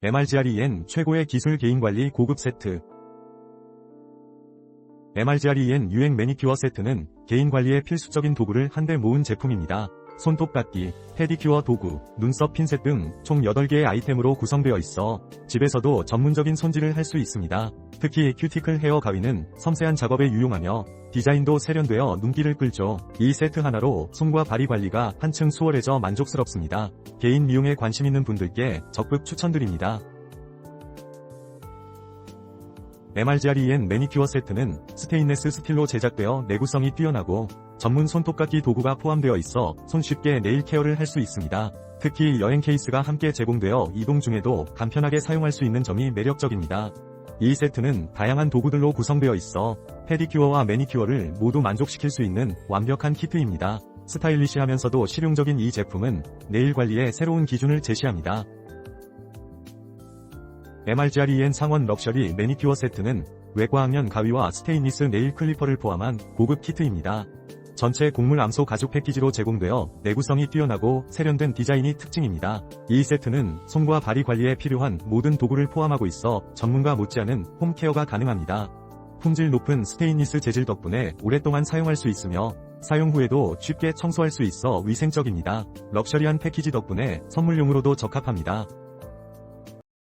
MRGREN 최고의 기술 개인관리 고급 세트 MRGREN 유행 매니큐어 세트는 개인관리에 필수적인 도구를 한데 모은 제품입니다. 손톱 깎기, 페디큐어 도구, 눈썹 핀셋 등 총 8개의 아이템으로 구성되어 있어 집에서도 전문적인 손질을 할 수 있습니다. 특히 큐티클 헤어 가위는 섬세한 작업에 유용하며 디자인도 세련되어 눈길을 끌죠. 이 세트 하나로 손과 발이 관리가 한층 수월해져 만족스럽습니다. 개인 미용에 관심 있는 분들께 적극 추천드립니다. MRGREN 매니큐어 세트는 스테인레스 스틸로 제작되어 내구성이 뛰어나고 전문 손톱깎이 도구가 포함되어 있어 손쉽게 네일 케어를 할 수 있습니다. 특히 여행 케이스가 함께 제공되어 이동 중에도 간편하게 사용할 수 있는 점이 매력적입니다. 이 세트는 다양한 도구들로 구성되어 있어 페디큐어와 매니큐어를 모두 만족시킬 수 있는 완벽한 키트입니다. 스타일리시하면서도 실용적인 이 제품은 네일 관리에 새로운 기준을 제시합니다. MRGREN 상원 럭셔리 매니큐어 세트는 외과학년 가위와 스테인리스 네일 클리퍼를 포함한 고급 키트입니다. 전체 곡물 암소 가죽 패키지로 제공되어 내구성이 뛰어나고 세련된 디자인이 특징입니다. 이 세트는 손과 발이 관리에 필요한 모든 도구를 포함하고 있어 전문가 못지않은 홈케어가 가능합니다. 품질 높은 스테인리스 재질 덕분에 오랫동안 사용할 수 있으며 사용 후에도 쉽게 청소할 수 있어 위생적입니다. 럭셔리한 패키지 덕분에 선물용으로도 적합합니다.